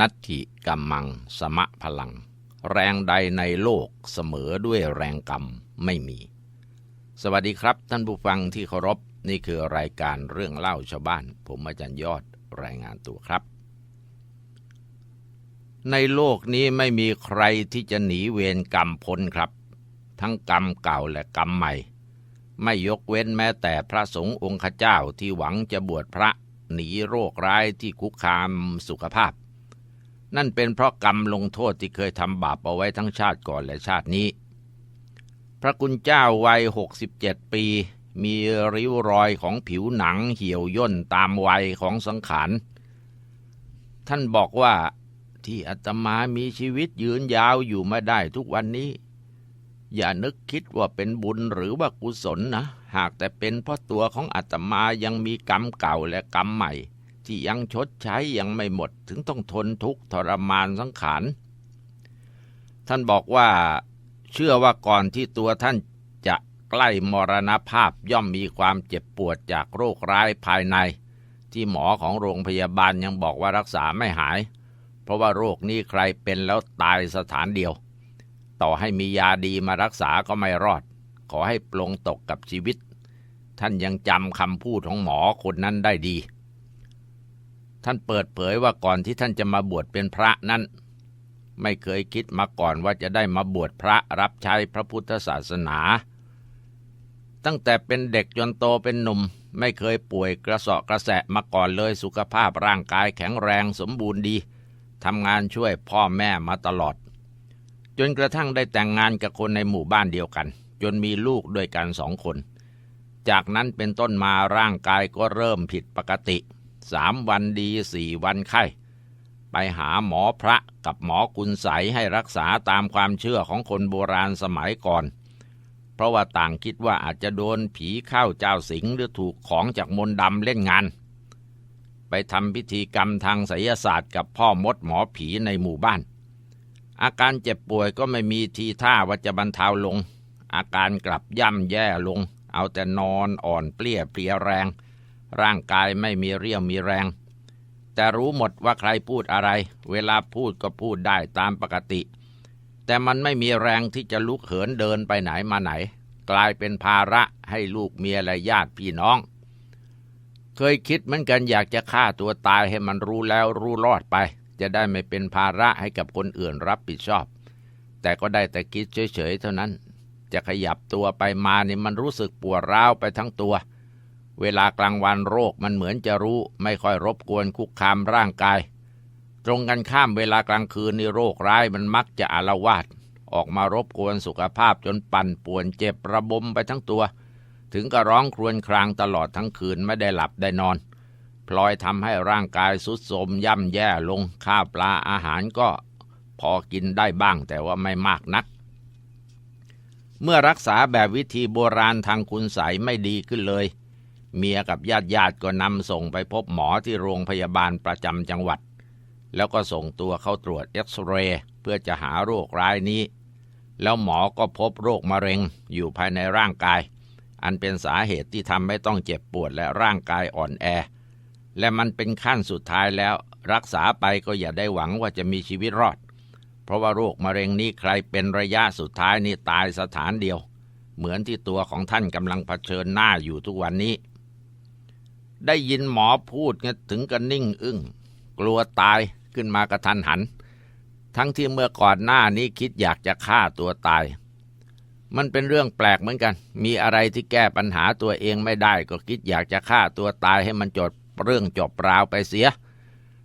นัตถิกัมมังสมะพลัง แรงใดในโลกเสมอด้วยแรงกรรมไม่มี สวัสดีครับ ท่านผู้ฟังที่เคารพนี่คือรายการเรื่องเล่าชาวบ้าน ผมอาจารย์ยอดรายงานตัวครับ ในโลกนี้ไม่มีใครที่จะหนีเวรกรรมพ้นครับ ทั้งกรรมเก่าและกรรมใหม่ ไม่ยกเว้นแม้แต่พระสงฆ์องค์เจ้าที่หวังจะบวชพระหนีโรคร้ายที่คุกคามสุขภาพ นั่นเป็นเพราะกรรมลงโทษที่เคยทำบาปเอาไว้ทั้งชาติก่อนและชาตินี้ พระคุณเจ้าวัย 67 ปี มีริ้วรอยของผิวหนังเหี่ยวย่นตามวัยของสังขาร ท่านบอกว่าที่อาตมามีชีวิตยืนยาวอยู่มาได้ทุกวันนี้ อย่านึกคิดว่าเป็นบุญหรือว่ากุศลนะ หากแต่เป็นเพราะตัวของอาตมายังมีกรรมเก่าและกรรมใหม่ ที่ยังชดใช้ยังไม่หมดถึงต้องทนทุกข์ทรมานสังขาร ท่านบอกว่าเชื่อว่าก่อนที่ตัวท่านจะใกล้มรณภาพย่อมมีความเจ็บปวดจากโรคร้ายภายใน ที่หมอของโรงพยาบาลยังบอกว่ารักษาไม่หาย เพราะว่าโรคนี้ใครเป็นแล้วตายสถานเดียว ต่อให้มียาดีมารักษาก็ไม่รอด ขอให้ปลงตกกับชีวิต ท่านยังจำคำพูดของหมอคนนั้นได้ดี ท่านเปิดเผยว่าก่อนที่ท่านจะมาบวชเป็นพระนั้น ไม่เคยคิดมาก่อนว่าจะได้มาบวชพระรับใช้พระพุทธศาสนา ตั้งแต่เป็นเด็กจนโตเป็นหนุ่ม ไม่เคยป่วยกระเสาะกระแสะมาก่อนเลยสุขภาพร่างกายแข็งแรงสมบูรณ์ดีทำงานช่วยพ่อแม่มาตลอด จนกระทั่งได้แต่งงานกับคนในหมู่บ้านเดียวกัน จนมีลูกด้วยกันสองคน จากนั้นเป็นต้นมาร่างกายก็เริ่มผิดปกติ สามวันดีสี่วันไข้ ไปหาหมอพระกับหมอกุณใสให้รักษาตามความเชื่อของคนโบราณสมัยก่อน เพราะว่าต่างคิดว่าอาจจะโดนผีเข้าเจ้าสิงหรือถูกของจากมนต์ดำเล่นงาน ไปทำพิธีกรรมทางไสยศาสตร์กับพ่อมดหมอผีในหมู่บ้าน อาการเจ็บป่วยก็ไม่มีทีท่าว่าจะบรรเทาลง อาการกลับย่ำแย่ลง เอาแต่นอนอ่อนเปลี้ยเพลียแรง ร่างกายไม่มีเรี่ยวมีแรง แต่รู้หมดว่าใครพูดอะไร เวลาพูดก็พูดได้ตามปกติ แต่มันไม่มีแรงที่จะลุกเหินเดินไปไหนมาไหน กลายเป็นภาระให้ลูกเมียและญาติพี่น้อง เคยคิดเหมือนกันอยากจะฆ่าตัวตายให้มันรู้แล้วรู้รอดไป จะได้ไม่เป็นภาระให้กับคนอื่นรับผิดชอบ แต่ก็ได้แต่คิดเฉยๆเท่านั้น จะขยับตัวไปมานี่มันรู้สึกปวดร้าวไปทั้งตัว เวลากลางวันโรคมันเหมือนจะรู้ ไม่ค่อยรบกวนคุกคามร่างกาย ตรงกันข้ามเวลากลางคืนนี่โรคร้ายมันมักจะอาละวาดออกมารบกวนสุขภาพจนปั่นป่วนเจ็บระบมไปทั้งตัว ถึงกับร้องครวญครางตลอดทั้งคืนไม่ได้หลับได้นอน พลอยทำให้ร่างกายสุดโทมย่ำแย่ลงข้าวปลาอาหารก็พอกินได้บ้างแต่ว่าไม่มากนัก เมื่อรักษาแบบวิธีโบราณทางคุณใสไม่ดีขึ้นเลย เมียกับญาติญาติก็นำส่งไปพบหมอที่โรงพยาบาลประจำจังหวัด แล้วก็ส่งตัวเข้าตรวจเอ็กซเรย์เพื่อจะหาโรคร้ายนี้ แล้วหมอก็พบโรคมะเร็งอยู่ภายในร่างกาย อันเป็นสาเหตุที่ทำให้ต้องเจ็บปวดและร่างกายอ่อนแอ และมันเป็นขั้นสุดท้ายแล้วรักษาไปก็อย่าได้หวังว่าจะมีชีวิตรอด เพราะว่าโรคมะเร็งนี้ใครเป็นระยะสุดท้ายนี่ตายสถานเดียว เหมือนที่ตัวของท่านกำลังเผชิญหน้าอยู่ทุกวันนี้ ได้ยินหมอพูดถึงกับนิ่งอึ้งกลัวตายขึ้นมากระทันหัน ทั้งที่เมื่อก่อนหน้านี้คิดอยากจะฆ่าตัวตาย มันเป็นเรื่องแปลกเหมือนกัน มีอะไรที่แก้ปัญหาตัวเองไม่ได้ ก็คิดอยากจะฆ่าตัวตายให้มันจบเรื่องจบราวไปเสีย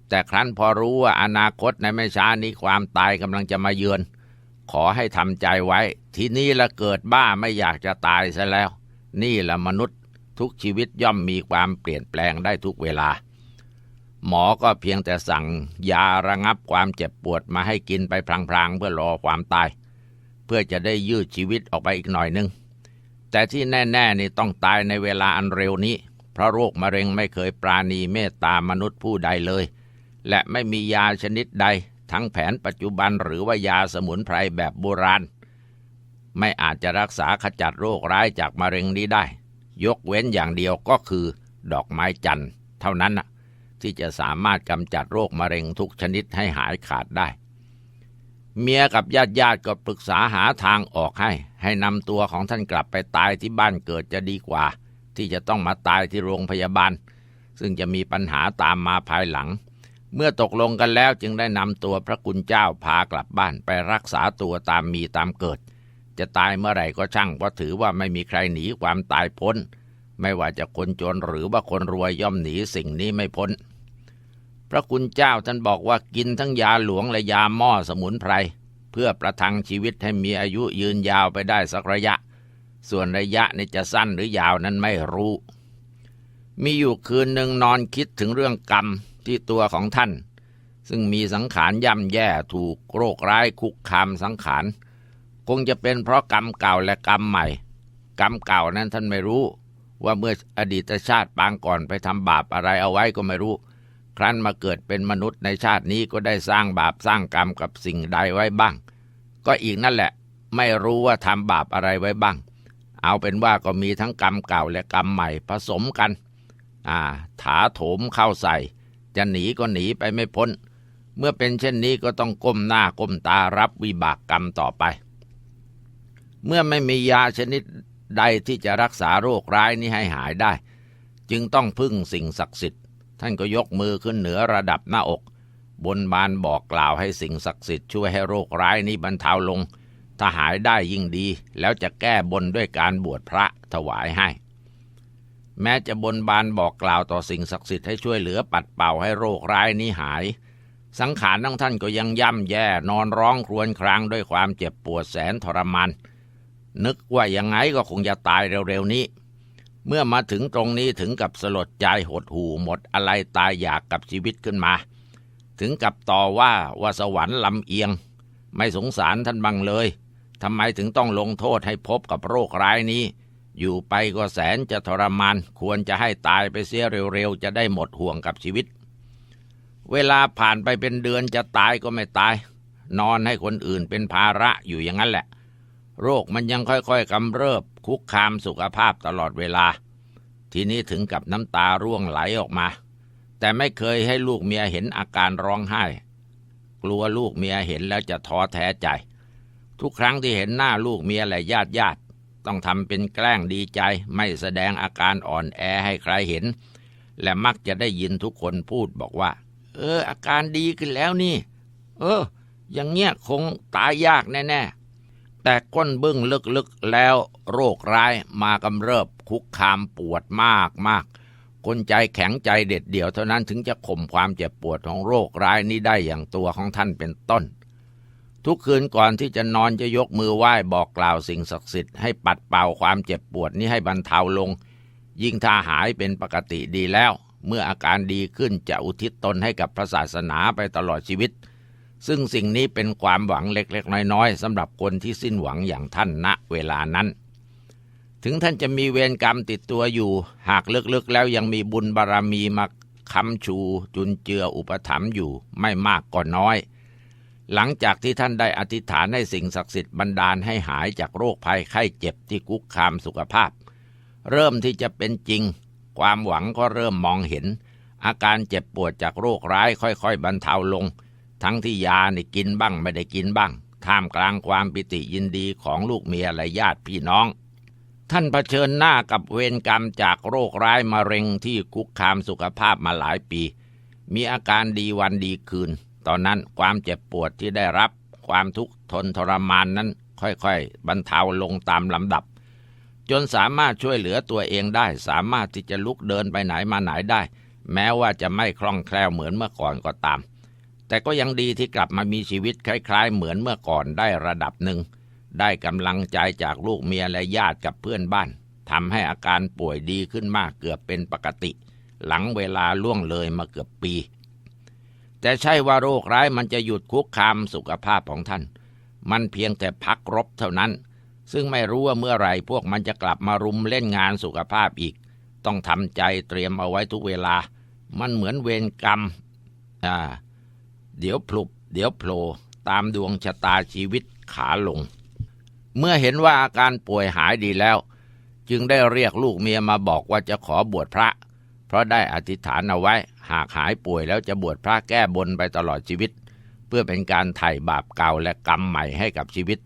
แต่ครั้นพอรู้ว่าอนาคตในไม่ช้านี้ความตายกำลังจะมาเยือน ขอให้ทำใจไว้ ทีนี้ละเกิดบ้าไม่อยากจะตายซะแล้ว นี่ละมนุษย์ ทุกชีวิตย่อมมีความเปลี่ยนแปลงได้ทุกเวลา หมอก็เพียงแต่สั่งยาระงับความเจ็บปวดมาให้กินไปพลางๆ เพื่อรอความตาย เพื่อจะได้ยืดชีวิตออกไปอีกหน่อยนึง แต่ที่แน่ๆนี่ต้องตายในเวลาอันเร็วนี้ เพราะโรคมะเร็งไม่เคยปราณีเมตตามนุษย์ผู้ใดเลย และไม่มียาชนิดใด ทั้งแผนปัจจุบันหรือว่ายาสมุนไพรแบบโบราณ ไม่อาจจะรักษาขจัดโรคร้ายจากมะเร็งนี้ได้ ยกเว้นอย่างเดียวก็คือ ดอกไม้จันทร์ เท่านั้นนะที่จะสามารถกำจัดโรคมะเร็งทุกชนิดให้หายขาดได้ เมียกับญาติญาติก็ปรึกษาหาทางออกให้ ให้นำตัวของท่านกลับไปตายที่บ้านเกิดจะดีกว่า ที่จะต้องมาตายที่โรงพยาบาล ซึ่งจะมีปัญหาตามมาภายหลัง เมื่อตกลงกันแล้วจึงได้นำตัวพระกุณเจ้าพากลับบ้านไปรักษาตัวตามมีตามเกิด จะตายเมื่อไหร่ก็ช่างเพราะถือว่าไม่มีใครหนีความตายพ้น ไม่ว่าจะคนจนหรือว่าคนรวยย่อมหนีสิ่งนี้ไม่พ้น พระคุณเจ้าท่านบอกว่ากินทั้งยาหลวงและยาหม้อสมุนไพร เพื่อประทังชีวิตให้มีอายุยืนยาวไปได้สักระยะ ส่วนระยะนี้จะสั้นหรือยาวนั้นไม่รู้ มีอยู่คืนหนึ่งนอนคิดถึงเรื่องกรรมที่ตัวของท่าน ซึ่งมีสังขารย่ำแย่ถูกโรคร้ายคุกคามสังขาร คงจะเป็นเพราะกรรมเก่าและกรรมใหม่ กรรมเก่านั้นท่านไม่รู้ ว่าเมื่ออดีตชาติปางก่อนไปทำบาปอะไรเอาไว้ก็ไม่รู้ ครั้นมาเกิดเป็นมนุษย์ในชาตินี้ก็ได้สร้างบาปสร้างกรรมกับสิ่งใดไว้บ้าง ก็อีกนั่นแหละ ไม่รู้ว่าทำบาปอะไรไว้บ้าง เอาเป็นว่าก็มีทั้งกรรมเก่าและกรรมใหม่ผสมกัน อ่า ถาโถมเข้าใส่ จะหนีก็หนีไปไม่พ้น เมื่อเป็นเช่นนี้ก็ต้องก้มหน้าก้มตารับวิบากกรรมต่อไป เมื่อไม่มียาชนิดใดที่จะรักษาโรคร้ายนี้ให้หายได้ จึงต้องพึ่งสิ่งศักดิ์สิทธิ์ ท่านก็ยกมือขึ้นเหนือระดับหน้าอก บนบานบอกกล่าวให้สิ่งศักดิ์สิทธิ์ช่วยให้โรคร้ายนี้บรรเทาลง ถ้าหายได้ยิ่งดี แล้วจะแก้บนด้วยการบวชพระถวายให้ แม้จะบนบานบอกกล่าวต่อสิ่งศักดิ์สิทธิ์ให้ช่วยเหลือปัดเป่าให้โรคร้ายนี้หาย สังขารทั้งท่านก็ยังย่ำแย่นอนร้องครวญครางด้วยความเจ็บปวดแสนทรมาน นึกว่ายังไงก็คงจะตายเร็วๆนี้ เมื่อมาถึงตรงนี้ถึงกับสลดใจหดหู่หมดอะไรตายอยากกับชีวิตขึ้นมา ถึงกับต่อว่าว่าสวรรค์ลำเอียง ไม่สงสารท่านบังเลยทำไมถึงต้องลงโทษให้พบกับโรคร้ายนี้ อยู่ไปก็แสนจะทรมาน ควรจะให้ตายไปเสียเร็วๆ จะได้หมดห่วงกับชีวิต เวลาผ่านไปเป็นเดือนจะตายก็ไม่ตาย นอนให้คนอื่นเป็นภาระอยู่อย่างนั้นแหละ โรคมันยังค่อยๆกำเริบคุกคามสุขภาพตลอดเวลา ทีนี้ถึงกับน้ำตาร่วงไหลออกมา แต่ไม่เคยให้ลูกเมียเห็นอาการร้องไห้ กลัวลูกเมียเห็นแล้วจะท้อแท้ใจ ทุกครั้งที่เห็นหน้าลูกเมียและญาติญาติต้องทำเป็นแกล้งดีใจ ไม่แสดงอาการอ่อนแอให้ใครเห็น และมักจะได้ยินทุกคนพูดบอกว่า เออ อาการดีขึ้นแล้วนี่ เออ อย่างเงี้ยคงตายยากแน่ แต่ก้นบึ้งลึกๆแล้วโรคร้ายมากำเริบคุกคามปวดมากมากคนใจแข็งใจเด็ดเดี่ยวเท่านั้นถึงจะข่มความเจ็บปวดของโรคร้ายนี้ได้อย่างตัวของท่านเป็นต้น ทุกคืนก่อนที่จะนอนจะยกมือไหว้บอกกล่าวสิ่งศักดิ์สิทธิ์ให้ปัดเป่าความเจ็บปวดนี้ให้บรรเทาลง ยิ่งถ้าหายเป็นปกติดีแล้ว เมื่ออาการดีขึ้นจะอุทิศตนให้กับพระศาสนาไปตลอดชีวิต ซึ่งสิ่งนี้เป็นความหวังเล็กๆ น้อยๆสำหรับคนที่สิ้นหวังอย่างท่านณเวลานั้น ถึงท่านจะมีเวรกรรมติดตัวอยู่ หากลึกๆแล้วยังมีบุญบารรมีมาค้ำชู จุนเจืออุปถัมภ์อยู่ไม่มากก็น้อย หลังจากที่ท่านได้อธิษฐานให้สิ่งศักดิ์สิทธิ์บันดาลให้หายจากโรคภัยไข้เจ็บที่คุกคามสุขภาพ เริ่มที่จะเป็นจริง ความหวังก็เริ่มมองเห็น อาการเจ็บปวดจากโรคร้ายค่อยๆ บรรเทาลง ทั้งที่ยานี่กินบ้างไม่ได้กินบ้าง ท่ามกลางความปิติยินดีของลูกเมียและญาติพี่น้อง ท่านเผชิญหน้ากับเวรกรรมจากโรคร้ายมะเร็งที่คุกคามสุขภาพมาหลายปี มีอาการดีวันดีคืน ตอนนั้นความเจ็บปวดที่ได้รับ ความทุกข์ทนทรมานนั้น ค่อยๆ บรรเทาลงตามลำดับ จนสามารถช่วยเหลือตัวเองได้ สามารถที่จะลุกเดินไปไหนมาไหนได้ แม้ว่าจะไม่คล่องแคล่วเหมือนเมื่อก่อนก็ตาม แต่ก็ยังดีที่กลับมามีชีวิตคล้ายๆ เหมือนเมื่อก่อนได้ระดับหนึ่ง ได้กำลังใจจากลูกเมียและญาติกับเพื่อนบ้านทำให้อาการป่วยดีขึ้นมากเกือบเป็นปกติ หลังเวลาล่วงเลยมาเกือบปี แต่ใช่ว่าโรคร้ายมันจะหยุดคุกคามสุขภาพของท่าน มันเพียงแต่พักรบเท่านั้น ซึ่งไม่รู้ว่าเมื่อไรพวกมันจะกลับมารุมเล่นงานสุขภาพอีก ต้องทำใจเตรียมเอาไว้ทุกเวลา มันเหมือนเวรกรรม อ่า เดี๋ยวพลุบเดี๋ยวโผล่ตามดวงชะตาชีวิตขาลง เมื่อเห็นว่าอาการป่วยหายดีแล้ว จึงได้เรียกลูกเมียมาบอกว่าจะขอบวชพระ เพราะได้อธิษฐานเอาไว้ หากหายป่วยแล้วจะบวชพระแก้บนไปตลอดชีวิต เพื่อเป็นการไถ่บาปเก่าและกรรมใหม่ให้กับชีวิต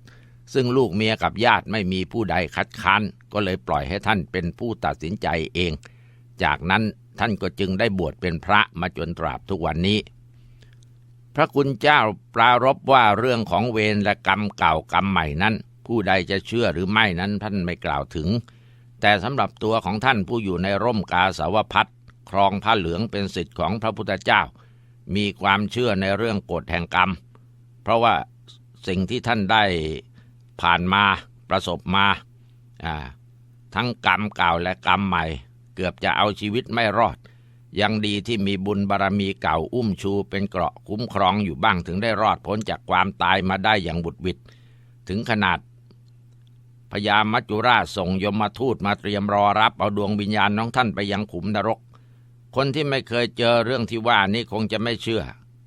ซึ่งลูกเมียกับญาติไม่มีผู้ใดคัดค้านก็เลยปล่อยให้ท่านเป็นผู้ตัดสินใจเอง จากนั้นท่านก็จึงได้บวชเป็นพระมาจนตราบทุกวันนี้ ระคุณเจ้าปรารบว่าเรื่องของเวรและกรรมเก่ากรรมใหม่นั้น ผู้ใดจะเชื่อหรือไม่นั้นท่านไม่กล่าวถึง แต่สำหรับตัวของท่านผู้อยู่ในร่มกาสาวพัดครองผ้าเหลืองเป็นสิทธิ์ของพระพุทธเจ้า มีความเชื่อในเรื่องกฎแห่งกรรม เพราะว่าสิ่งที่ท่านได้ผ่านมาประสบมาทั้งกรรมเก่าและกรรมใหม่ เกือบจะเอาชีวิตไม่รอด ยังดีที่มีบุญบารรมีเก่าอุ้มชูเป็นเกราะคุ้มครองอยู่บ้างถึงได้รอดพ้นจากความตายมาได้อย่างบุดวิดถึงขนาดพญามัจจุราชส่งยมมาทูตมาเตรียมรอรับเอาดวงวิญญาณน้องท่านไปยังขุมนรก คนที่ไม่เคยเจอเรื่องที่ว่านี้คงจะไม่เชื่อ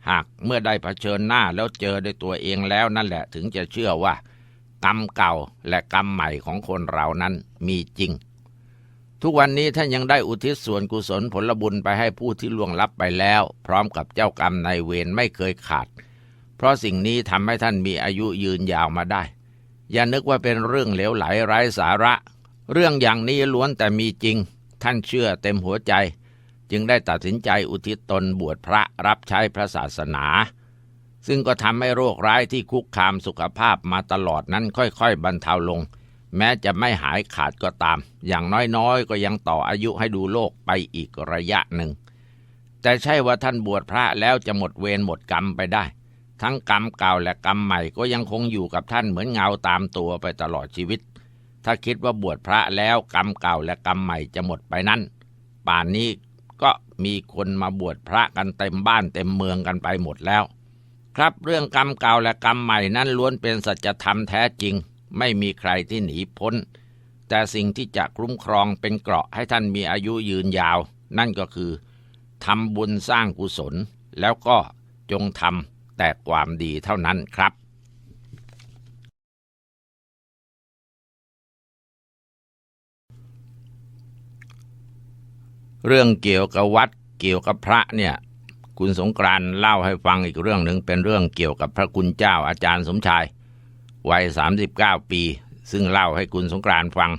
หากเมื่อได้เผชิญหน้าแล้วเจอด้วยตัวเองแล้วนั่นแหละถึงจะเชื่อว่า กรรมเก่าและกรรมใหม่ของคนเรานั้นมีจริง ทุกวันนี้ท่านยังได้อุทิศส่วนกุศลผลบุญไปให้ผู้ที่ล่วงลับไปแล้ว พร้อมกับเจ้ากรรมนายเวรไม่เคยขาด เพราะสิ่งนี้ทำให้ท่านมีอายุยืนยาวมาได้ อย่านึกว่าเป็นเรื่องเหลวไหลไร้สาระ เรื่องอย่างนี้ล้วนแต่มีจริง ท่านเชื่อเต็มหัวใจ จึงได้ตัดสินใจอุทิศตนบวชพระรับใช้พระศาสนา ซึ่งก็ทำให้โรคร้ายที่คุกคามสุขภาพมาตลอดนั้นค่อยๆบรรเทาลง แม้จะไม่หายขาดก็ตาม อย่างน้อยๆ ก็ยังต่ออายุให้ดูโลกไปอีกระยะหนึ่ง แต่ใช่ว่าท่านบวชพระแล้วจะหมดเวรหมดกรรมไปได้ ทั้งกรรมเก่าและกรรมใหม่ก็ยังคงอยู่กับท่านเหมือนเงาตามตัวไปตลอดชีวิต ถ้าคิดว่าบวชพระแล้วกรรมเก่าและกรรมใหม่จะหมดไปนั้น ป่านนี้ก็มีคนมาบวชพระกันเต็มบ้านเต็มเมืองกันไปหมดแล้ว ครับเรื่องกรรมเก่าและกรรมใหม่นั้นล้วนเป็นสัจธรรมแท้จริง ไม่มีใครที่หนีพ้น แต่สิ่งที่จะคุ้มครองเป็นเกราะให้ท่านมีอายุยืนยาว นั่นก็คือทำบุญสร้างกุศล แล้วก็จงทำแต่ความดีเท่านั้นครับเรื่องเกี่ยวกับวัดเกี่ยวกับพระเนี่ย คุณสงกรานเล่าให้ฟังอีกเรื่องหนึ่งเป็นเรื่องเกี่ยวกับพระคุณเจ้าอาจารย์สมชาย วัย 39 ปี ซึ่งเล่าให้คุณสงกรานฟัง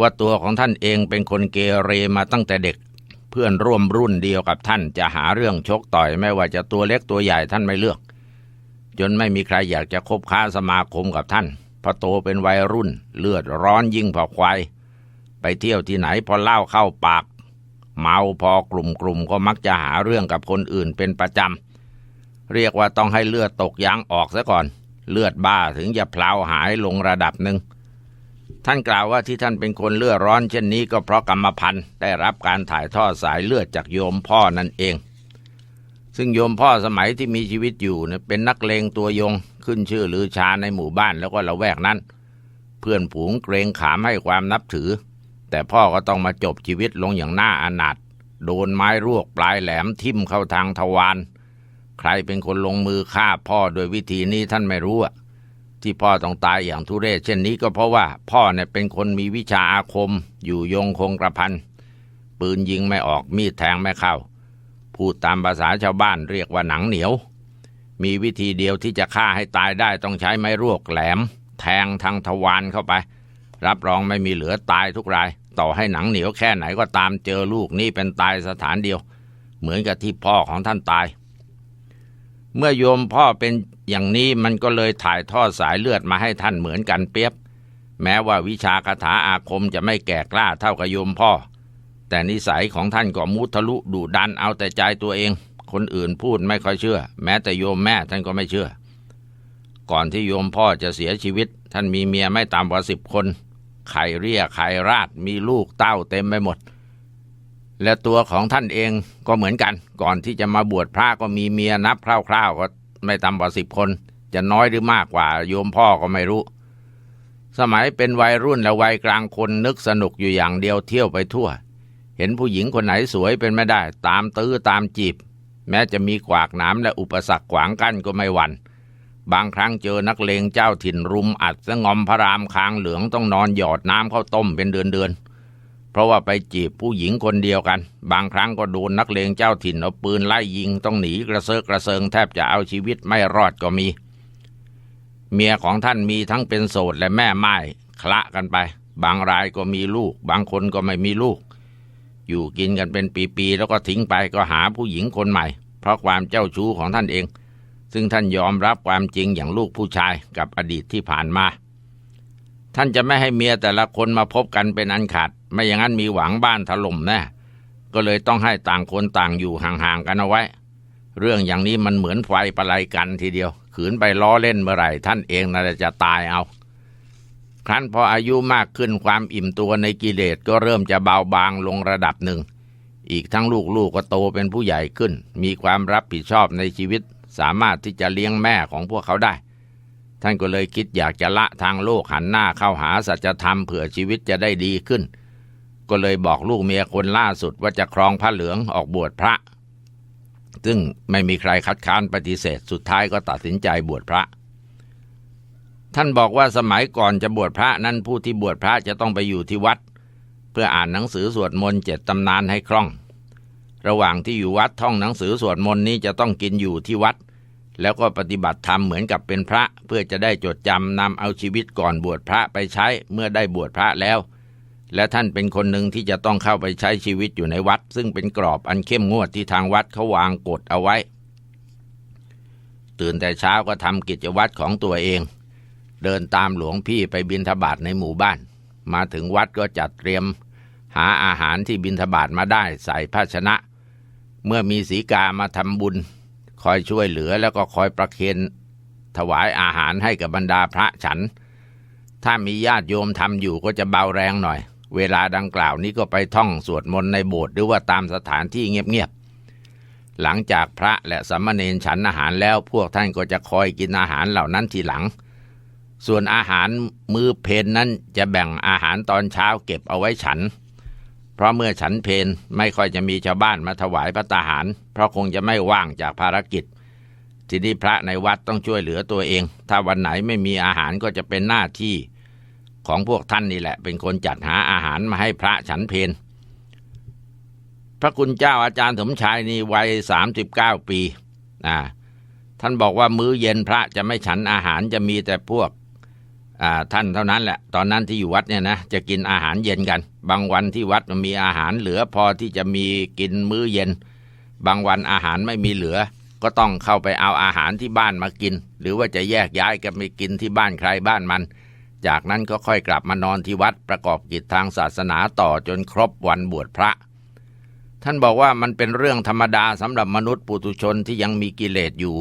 ว่าตัวของท่านเองเป็นคนเกเรมาตั้งแต่เด็ก เพื่อนร่วมรุ่นเดียวกับท่านจะหาเรื่องชกต่อยไม่ว่าจะตัวเล็กตัวใหญ่ท่านไม่เลือก จนไม่มีใครอยากจะคบค้าสมาคมกับท่านพอโตเป็นวัยรุ่นเลือดร้อนยิ่งพอควายไปเที่ยวที่ไหนพอเล่าเข้าปาก เมาพอกลุ่มกลุ่มก็มักจะหาเรื่องกับคนอื่นเป็นประจำเรียกว่าต้องให้เลือดตกยางออกซะก่อน เลือดบ้าถึงจะเพลาหายลงระดับหนึ่ง ท่านกล่าวว่าที่ท่านเป็นคนเลือดร้อนเช่นนี้ก็เพราะกรรมพันธุ์ได้รับการถ่ายทอดสายเลือดจากโยมพ่อนั่นเอง ซึ่งโยมพ่อสมัยที่มีชีวิตอยู่เนี่ยเป็นนักเลงตัวยงขึ้นชื่อลือชาในหมู่บ้านแล้วก็ละแวกนั้น เพื่อนผูงเกรงขามให้ความนับถือ แต่พ่อก็ต้องมาจบชีวิตลงอย่างหน่าอนาถโดนไม้รวกปลายแหลมทิ่มเข้าทางทวาร รเป็นคนลงมือฆ่าพ่อโดยวิธีนี้ท่านไม่รู้อะที่พ่อต้องตายอย่างทุเรศเช่นนี้ก็เพราะว่าพ่อเนี่ยเป็นคนมีวิชาอาคม อยู่ยงคงกระพันปืนยิงไม่ออกมีดแทงไม่เข้า พูดตามภาษาชาวบ้านเรียกว่าหนังเหนียว มีวิธีเดียวที่จะฆ่าให้ตายได้ต้องใช้ไม้รวกแหลม แทงทางทวารเข้าไป รับรองไม่มีเหลือตายทุกราย ต่อให้หนังเหนียวแค่ไหนก็ตามเจอลูกนี่เป็นตายสถานเดียว เหมือนกับที่พ่อของท่านตาย เมื่อโยมพ่อเป็นอย่างนี้มันก็เลยถ่ายทอดสายเลือดมาให้ท่านเหมือนกันเปียบ แม้ว่าวิชาคาถาอาคมจะไม่แก่กล้าเท่ากับโยมพ่อ แต่นิสัยของท่านก็มุทะลุดุดันเอาแต่ใจตัวเอง คนอื่นพูดไม่ค่อยเชื่อ แม้แต่โยมแม่ท่านก็ไม่เชื่อ ก่อนที่โยมพ่อจะเสียชีวิต ท่านมีเมียไม่ต่ำกว่าสิบคนไข่เรียไข่ราดมีลูกเต้าเต็มไปหมด และตัวของท่านเองก็เหมือนกัน ก่อนที่จะมาบวชพระก็มีเมียนับคร่าวๆก็ไม่ต่ำกว่าสิบคน จะน้อยหรือมากกว่าโยมพ่อก็ไม่รู้ สมัยเป็นวัยรุ่นและวัยกลางคนนึกสนุกอยู่อย่างเดียวเที่ยวไปทั่ว เห็นผู้หญิงคนไหนสวยเป็นไม่ได้ ตามตื้อตามจีบ แม้จะมีกวากน้ำและอุปสรรคขวางกั้นก็ไม่หวัน่นบางครั้งเจอนักเลงเจ้าถิ่นรุมอัดสงอมพระรามคางเหลืองต้องนอนหยอดน้ำเข้าต้มเป็นเดือนเดือน เพราะว่าไปจีบผู้หญิงคนเดียวกัน บางครั้งก็โดนนักเลงเจ้าถิ่นเอาปืนไล่ยิงต้องหนีกระเซาะกระเซิงแทบจะเอาชีวิตไม่รอดก็มี เมียของท่านมีทั้งเป็นโสดและแม่ไม้คละกันไป บางรายก็มีลูก บางคนก็ไม่มีลูก อยู่กินกันเป็นปีๆแล้วก็ทิ้งไปก็หาผู้หญิงคนใหม่ เพราะความเจ้าชู้ของท่านเอง ซึ่งท่านยอมรับความจริงอย่างลูกผู้ชายกับอดีตที่ผ่านมา ท่านจะไม่ให้เมียแต่ละคนมาพบกันเป็นอันขาด ไม่อย่างนั้นมีหวังบ้านถล่มแน่ก็เลยต้องให้ต่างคนต่างอยู่ห่างๆกันเอาไว้ เรื่องอย่างนี้มันเหมือนไฟประไลกันทีเดียว ขืนไปล้อเล่นเมื่อไหร่ ท่านเองน่าจะตายเอา ครั้นพออายุมากขึ้นความอิ่มตัวในกิเลสก็เริ่มจะเบาบางลงระดับหนึ่ง อีกทั้งลูกๆกก็โตเป็นผู้ใหญ่ขึ้น มีความรับผิดชอบในชีวิต สามารถที่จะเลี้ยงแม่ของพวกเขาได้ ท่านก็เลยคิดอยากจะละทางโลกหันหน้าเข้าหาสัจธรรมเผื่อชีวิตจะได้ดีขึ้น ก็เลยบอกลูกเมียคนล่าสุดว่าจะครองพระเหลืองออกบวชพระ ซึ่งไม่มีใครคัดค้านปฏิเสธสุดท้ายก็ตัดสินใจบวชพระ ท่านบอกว่าสมัยก่อนจะบวชพระนั้นผู้ที่บวชพระจะต้องไปอยู่ที่วัด เพื่ออ่านหนังสือสวดมนต์เจ็ดตำนานให้คล่อง ระหว่างที่อยู่วัดท่องหนังสือสวดมนต์นี้จะต้องกินอยู่ที่วัด แล้วก็ปฏิบัติธรรมเหมือนกับเป็นพระ เพื่อจะได้จดจำนำเอาชีวิตก่อนบวชพระไปใช้เมื่อได้บวชพระแล้ว และท่านเป็นคนหนึ่งที่จะต้องเข้าไปใช้ชีวิตอยู่ในวัด ซึ่งเป็นกรอบอันเข้มงวดที่ทางวัดเขาวางกฎเอาไว้ ตื่นแต่เช้าก็ทำกิจวัตรของตัวเอง เดินตามหลวงพี่ไปบิณฑบาตในหมู่บ้าน มาถึงวัดก็จัดเตรียม หาอาหารที่บิณฑบาตมาได้ใส่ภาชนะ เมื่อมีสีกามาทำบุญ คอยช่วยเหลือแล้วก็คอยประเคนถวายอาหารให้กับบรรดาพระฉัน ถ้ามีญาติโยมทำอยู่ก็จะเบาแรงหน่อย เวลาดังกล่าวนี้ก็ไปท่องสวดมนต์ในโบสถ์หรือว่าตามสถานที่เงียบๆ หลังจากพระและสามเณรฉันอาหารแล้วพวกท่านก็จะคอยกินอาหารเหล่านั้นทีหลัง ส่วนอาหารมื้อเพนนั้นจะแบ่งอาหารตอนเช้าเก็บเอาไว้ฉัน เพราะเมื่อฉันเพนไม่ค่อยจะมีชาวบ้านมาถวายพระตาหาร เพราะคงจะไม่ว่างจากภารกิจ ทีนี้พระในวัดต้องช่วยเหลือตัวเอง ถ้าวันไหนไม่มีอาหารก็จะเป็นหน้าที่ของพวกท่านนี่แหละ เป็นคนจัดหาอาหารมาให้พระฉันเพนพระคุณเจ้าอาจารย์สมชายนี่วัยสามสิบเก้าปีอ่าท่านบอกว่ามื้อเย็นพระจะไม่ฉันอาหารจะมีแต่พวกท่านเท่านั้นแหละ ตอนนั้นที่อยู่วัดเนี่ยนะจะกินอาหารเย็นกัน บางวันที่วัดมันมีอาหารเหลือพอที่จะมีกินมื้อเย็น บางวันอาหารไม่มีเหลือ ก็ต้องเข้าไปเอาอาหารที่บ้านมากิน หรือว่าจะแยกย้ายกันไปกินที่บ้านใครบ้านมัน จากนั้นก็ค่อยกลับมานอนที่วัดประกอบกิจทางศาสนาต่อจนครบวันบวชพระ ท่านบอกว่ามันเป็นเรื่องธรรมดาสำหรับมนุษย์ปุถุชนที่ยังมีกิเลสอยู่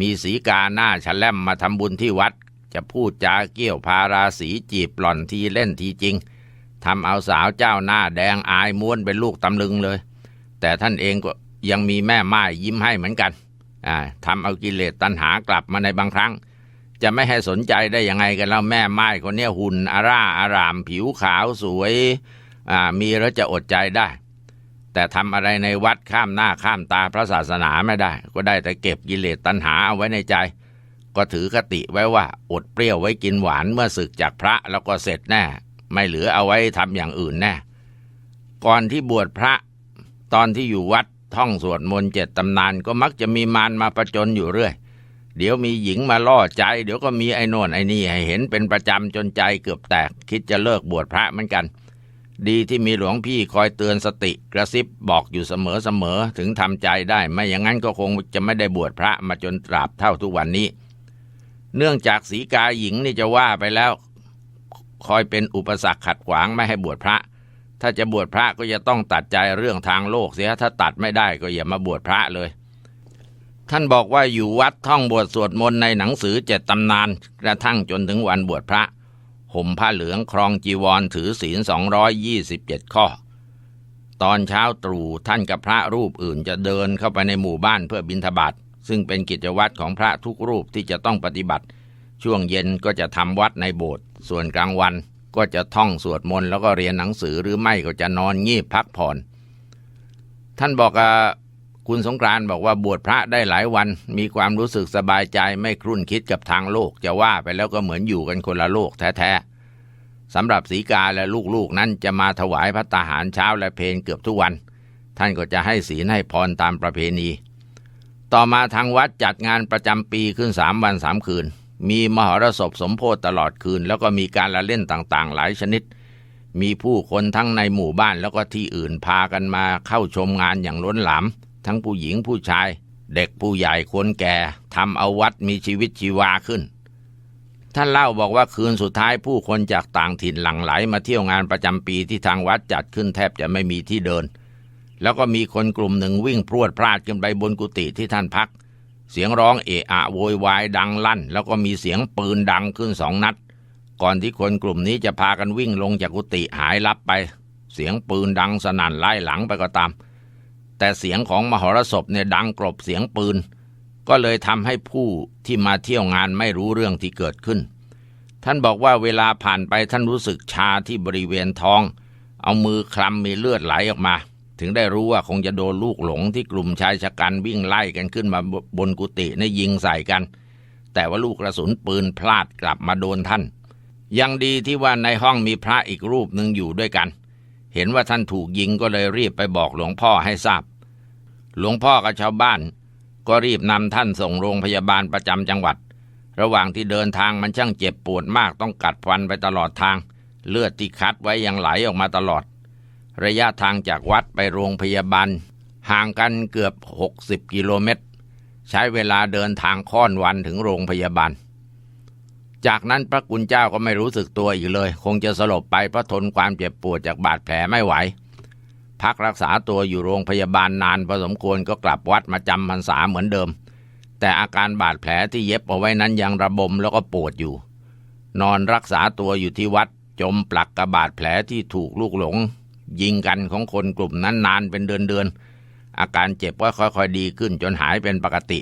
มีสีกาหน้าฉลมมาทำบุญที่วัด จะพูดจาเกี่ยวพาราสีจีบหล่อนทีเล่นทีจริง ทำเอาสาวเจ้าหน้าแดงอายม้วนเป็นลูกตำลึงเลย แต่ท่านเองก็ยังมีแม่ไม้ยิ้มให้เหมือนกันทำเอากิเลสตัณหากลับมาในบางครั้ง จะไม่ให้สนใจได้ยังไงกันแล้วแม่ไม้คนนี้หุ่นอาร่าอาราม ผิวขาวสวยมีแล้วจะอดใจได้ แต่ทำอะไรในวัดข้ามหน้าข้ามตาพระศาสนาไม่ได้ ก็ได้แต่เก็บกิเลสตัณหาเอาไว้ในใจ ก็ถือคติไว้ว่าอดเปรี้ยวไว้กินหวานเมื่อศึกจากพระแล้วก็เสร็จแน่ ไม่เหลือเอาไว้ทำอย่างอื่นแน่ก่อนที่บวชพระ ตอนที่อยู่วัดท่องสวดมนต์เจ็ดตำนานก็มักจะมีมารมาประจนอยู่เรื่อย เดี๋ยวมีหญิงมาล่อใจ เดี๋ยวก็มีไอ้น่นไอ้นี่ให้เห็นเป็นประจำจนใจเกือบแตก คิดจะเลิกบวชพระเหมือนกัน ดีที่มีหลวงพี่คอยเตือนสติกระซิบบอกอยู่เสมอๆถึงทำใจได้ ไม่อย่างนั้นก็คงจะไม่ได้บวชพระมาจนตราบเท่าทุกวันนี้ เนื่องจากสีกาหญิงนี่จะว่าไปแล้ว คอยเป็นอุปสรรคขัดขวางไม่ให้บวชพระ ถ้าจะบวชพระก็จะต้องตัดใจเรื่องทางโลกเสียถ้าตัดไม่ได้ก็อย่ามาบวชพระเลย ท่านบอกว่าอยู่วัดท่องบวชสวดมนต์ในหนังสือเจ็ดตำนานกระทั่งจนถึงวันบวชพระห่มผ้าเหลืองครองจีวรถือศีล227 ข้อ ตอนเช้าตรู่ท่านกับพระรูปอื่นจะเดินเข้าไปในหมู่บ้านเพื่อบิณฑบาตซึ่งเป็นกิจวัตรของพระทุกรูปที่จะต้องปฏิบัติ ช่วงเย็นก็จะทำวัดในโบสถ์ ส่วนกลางวันก็จะท่องสวดมนต์แล้วก็เรียนหนังสือหรือไม่ก็จะนอนงีบพักผ่อน ท่านบอกว่าคุณสงกรานต์บอกว่าบวชพระได้หลายวัน มีความรู้สึกสบายใจไม่ครุ่นคิดกับทางโลก จะว่าไปแล้วก็เหมือนอยู่กันคนละโลกแท้ๆสำหรับสีกาและลูกๆนั้นจะมาถวายพระตาหารเช้าและเพลเกือบทุกวัน ท่านก็จะให้ศีลให้พรตามประเพณี ต่อมาทางวัดจัดงานประจำปีขึ้นสามวันสามคืน มีมหรสพสมโพธตลอดคืน แล้วก็มีการละเล่นต่างๆ หลายชนิด มีผู้คนทั้งในหมู่บ้านแล้วก็ที่อื่นพากันมาเข้าชมงานอย่างล้นหลามทั้งผู้หญิงผู้ชาย เด็กผู้ใหญ่คนแก่ทำเอาวัดมีชีวิตชีวาขึ้น ท่านเล่าบอกว่าคืนสุดท้ายผู้คนจากต่างถิ่นหลั่งไหลมาเที่ยวงานประจำปีที่ทางวัดจัดขึ้นแทบจะไม่มีที่เดิน แล้วก็มีคนกลุ่มหนึ่งวิ่งพรวดพลาดขึ้นไปบนกุฏิที่ท่านพักเเสียงร้องเอะอะโวยวายดังลั่น แล้วก็มีเสียงปืนดังขึ้นสองนัด ก่อนที่คนกลุ่มนี้จะพากันวิ่งลงจากกุฏิหายลับไป เสียงปืนดังสนั่นไล่หลังไปก็ตาม แต่เสียงของมหรสพเนี่ยดังกลบเสียงปืน ก็เลยทำให้ผู้ที่มาเที่ยวงานไม่รู้เรื่องที่เกิดขึ้น ท่านบอกว่าเวลาผ่านไปท่านรู้สึกชาที่บริเวณท้อง เอามือคลำมีเลือดไหลออกมา ถึงได้รู้ว่าคงจะโดนลูกหลงที่กลุ่มชายชะกันวิ่งไล่กันขึ้นมาบนกุฏิในยิงใส่กัน แต่ว่าลูกกระสุนปืนพลาดกลับมาโดนท่าน ยังดีที่ว่าในห้องมีพระอีกรูปหนึ่งอยู่ด้วยกัน เห็นว่าท่านถูกยิงก็เลยรีบไปบอกหลวงพ่อให้ทราบ หลวงพ่อกับชาวบ้าน ก็รีบนำท่านส่งโรงพยาบาลประจำจังหวัด ระหว่างที่เดินทางมันช่างเจ็บปวดมากต้องกัดฟันไปตลอดทาง เลือดที่คัดไว้ยังไหลออกมาตลอด ระยะทางจากวัดไปโรงพยาบาล ห่างกันเกือบ 60 กิโลเมตร ใช้เวลาเดินทางค่อนวันถึงโรงพยาบาล จากนั้นพระกุณเจ้าก็ไม่รู้สึกตัวอีกเลย คงจะสลบไปเพราะทนความเจ็บปวดจากบาดแผลไม่ไหว พักรักษาตัวอยู่โรงพยาบาลนานพอสมควรก็กลับวัดมาจำพรรษาเหมือนเดิม แต่อาการบาดแผลที่เย็บเอาไว้นั้นยังระบมแล้วก็ปวดอยู่ นอนรักษาตัวอยู่ที่วัดจมปลักกับบาดแผลที่ถูกลูกหลง ยิงกันของคนกลุ่มนั้นนานเป็นเดือนๆอาการเจ็บก็ค่อยๆดีขึ้นจนหายเป็นปกติ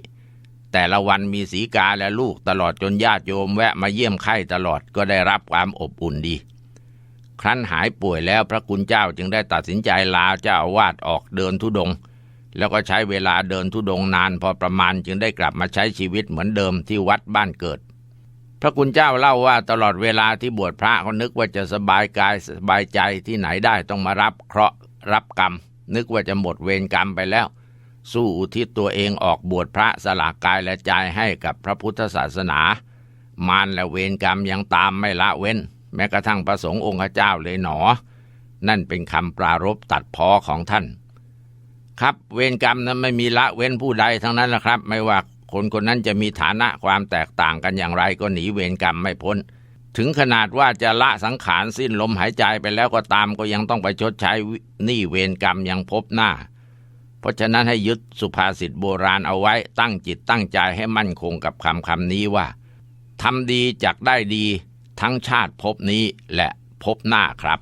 แต่ละวันมีสีกาและลูกตลอดจนญาติโยมแวะมาเยี่ยมไข้ตลอดก็ได้รับความอบอุ่นดี ครั้นหายป่วยแล้วพระคุณเจ้าจึงได้ตัดสินใจลาเจ้าอาวาสออกเดินทุดง แล้วก็ใช้เวลาเดินทุดงนานพอประมาณจึงได้กลับมาใช้ชีวิตเหมือนเดิมที่วัดบ้านเกิด พระคุณเจ้าเล่าว่าตลอดเวลาที่บวชพระเขานึกว่าจะสบายกายสบายใจที่ไหนได้ต้องมารับเคราะห์รับกรรม นึกว่าจะหมดเวรกรรมไปแล้ว สู้อุทิศตัวเองออกบวชพระสละกายและใจให้กับพระพุทธศาสนา มารและเวรกรรมยังตามไม่ละเว้น แม้กระทั่งพระสงฆ์องค์เจ้าเลยหนอ นั่นเป็นคำปรารบตัดพ้อของท่านครับเวรกรรมนั้นไม่มีละเว้นผู้ใดทั้งนั้นนะครับ ไม่ว่า คนคนนั้นจะมีฐานะความแตกต่างกันอย่างไรก็หนีเวรกรรมไม่พ้น ถึงขนาดว่าจะละสังขารสิ้นลมหายใจไปแล้วก็ตามก็ยังต้องไปชดใช้หนี้เวรกรรมยังพบหน้า เพราะฉะนั้นให้ยึดสุภาษิตโบราณเอาไว้ตั้งจิตตั้งใจให้มั่นคงกับคำคำนี้ว่าทำดีจักได้ดีทั้งชาติภพนี้และภพหน้าครับ